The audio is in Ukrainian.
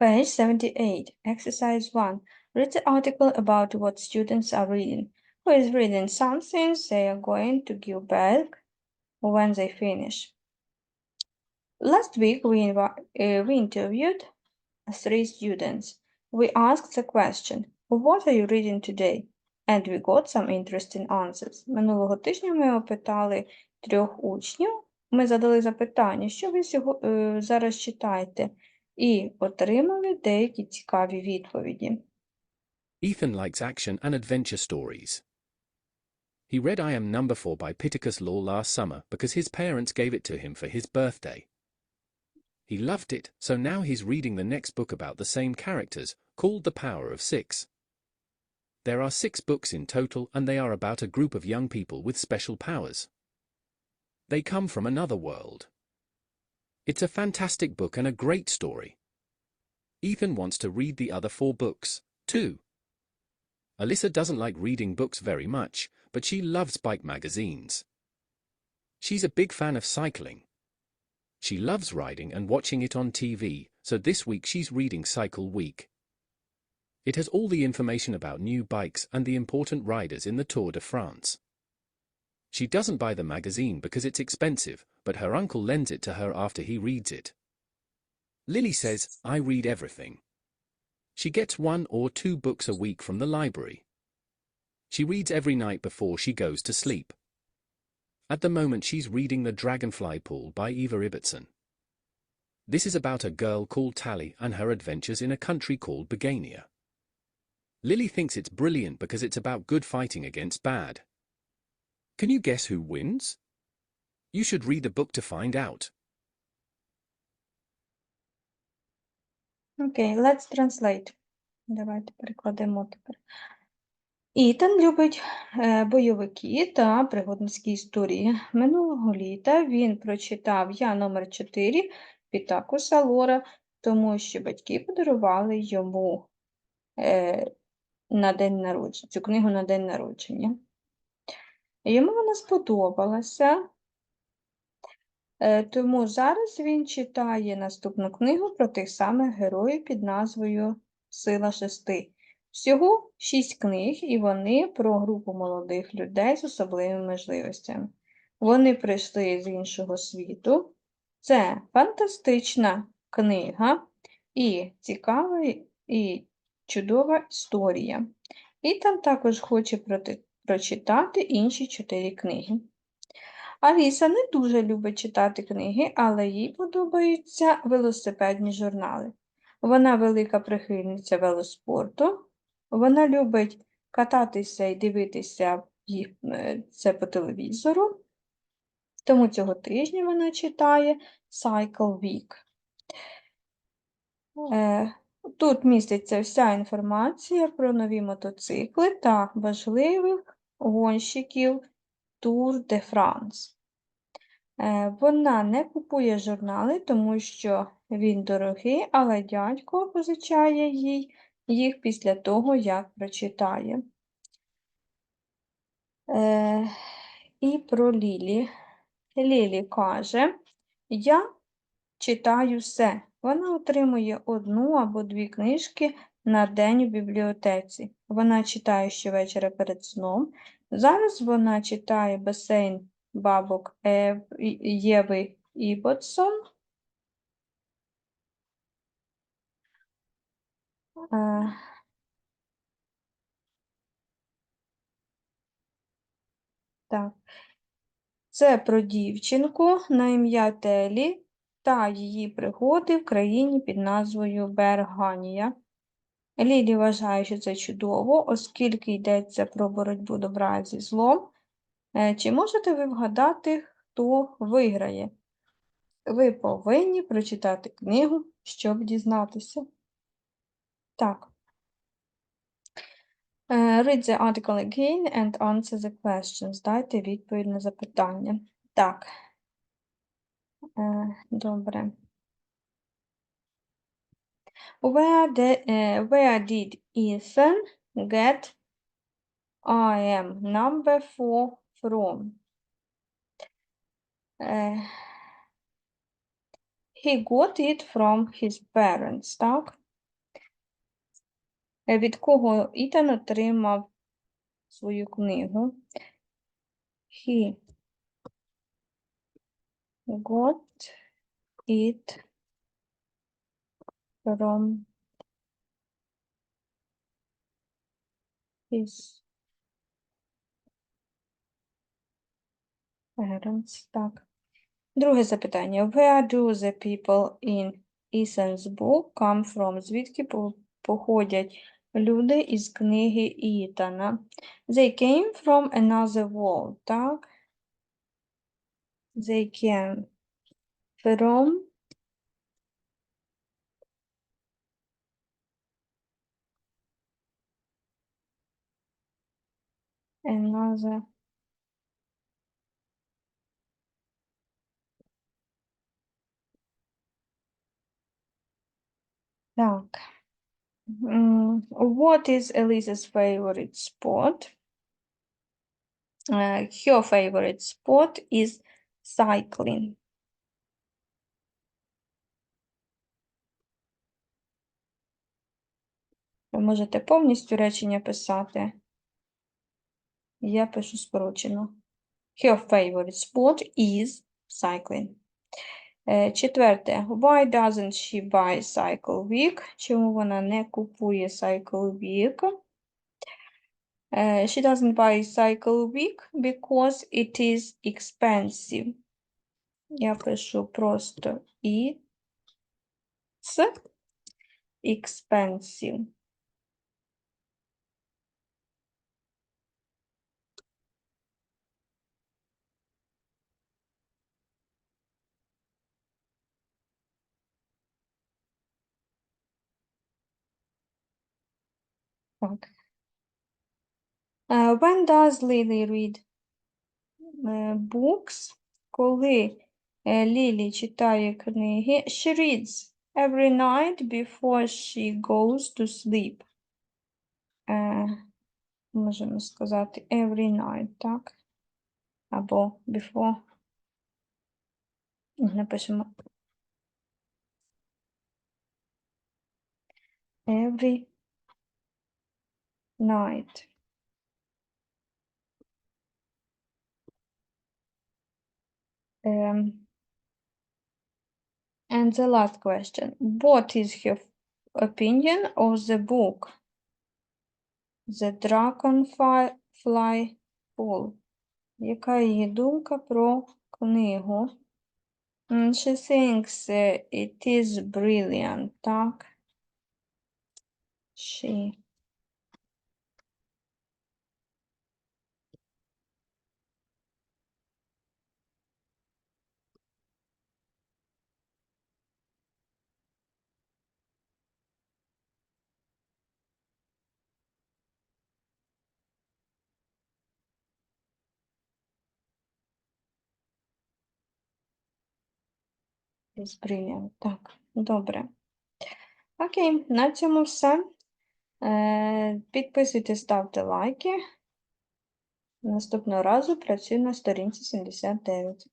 Page 78, exercise 1. Read the article about what students are reading. Who is reading something they are going to give back when they finish. Last week, we, invi- uh, we interviewed three students. We asked the question, What are you reading today? And we got some interesting answers. Минулого тижня ми опитали трьох учнів. Ми задали запитання, що ви сього- е, зараз читаєте, і отримали деякі цікаві відповіді. Ethan likes action and adventure stories. He read I Am Number 4 by Pittacus Law last summer because his parents gave it to him for his birthday. He loved it, so now he's reading the next book about the same characters, called The Power of Six. There are six books in total, and they are about a group of young people with special powers. They come from another world. It's a fantastic book and a great story. Ethan wants to read the other four books, too. Alyssa doesn't like reading books very much, but she loves bike magazines. She's a big fan of cycling. She loves riding and watching it on TV, so this week she's reading Cycle Week. It has all the information about new bikes and the important riders in the Tour de France. She doesn't buy the magazine because it's expensive, but her uncle lends it to her after he reads it. Lily says, I read everything. She gets one or two books a week from the library. She reads every night before she goes to sleep. At the moment, she's reading The Dragonfly Pool by Eva Ibbotson. This is about a girl called Tally and her adventures in a country called Begania. Lily thinks it's brilliant because it's about good fighting against bad. Can you guess who wins? You should read the book to find out. Окей, let's translate. Давайте перекладемо тепер. Ітан любить е, бойовики та пригодницькі історії. Минулого літа він прочитав Я номер 4 Пітакуса Лора, тому що батьки подарували йому е, на день народження, цю книгу на день народження. Йому вона сподобалася, тому зараз він читає наступну книгу про тих самих героїв під назвою Сила шести. Всього шість книг, і вони про групу молодих людей з особливими можливостями. Вони прийшли з іншого світу. Це фантастична книга і цікава і чудова історія. І там також хоче прочитати інші чотири книги. Аліса не дуже любить читати книги, але їй подобаються велосипедні журнали. Вона велика прихильниця велоспорту. Вона любить кататися і дивитися е, це по телевізору. Тому цього тижня вона читає Cycle Week. Е, Тут міститься вся інформація про нові мотоцикли та важливих гонщиків Tour de France. Е, Вона не купує журнали, тому що він дорогий, але дядько позичає їй їх після того, як прочитає. Е, І про Лілі. Лілі каже, я читаю все. Вона отримує одну або дві книжки на день у бібліотеці. Вона читає щовечора перед сном. Зараз вона читає басейн бабок Ев... Єви Іботсон. Е, Так. Це про дівчинку на ім'я Телі та її пригоди в країні під назвою Берганія. Лілі вважає, що це чудово, оскільки йдеться про боротьбу добра зі злом. Е, Чи можете ви вгадати, хто виграє? Ви повинні прочитати книгу, щоб дізнатися. Так. Е, Read the article again and answer the questions. Дайте відповідь на запитання. Так. Е, Добре. Where, the, е, where did Ethan get I am number four from? Е, He got it from his parents, так? Е, Від кого Ітан отримав свою книгу? He got it from his parents. Так. Друге запитання. Where do the people in book come from? Звідки походять люди із книги Ітана? They came from another world, так? They came from another Так. What is Elisa's favorite sport? Uh, her favorite sport is cycling. Ви можете повністю речення писати. Я пишу скорочено. Her favorite sport is cycling. Е, Четверте. Why doesn't she buy Cycle Week? Чому вона не купує Cycle Week? Е, She doesn't buy Cycle Week because it is expensive. Я пишу просто it's expensive. Е, When does Lily read е, books? Коли е, Лілі читає книги, she reads every night before she goes to sleep. Е, Можемо сказати every night, так? Або before. Напишемо every night. Um, and the last question. What is her opinion of the book? The Dragonfly Fall. Яка її думка про книгу? М, She thinks uh, it is brilliant, так? She brilliant. Так, добре. Окей, на цьому все. Е, Підписуйтесь, ставте лайки. Наступного разу працюю на сторінці 79.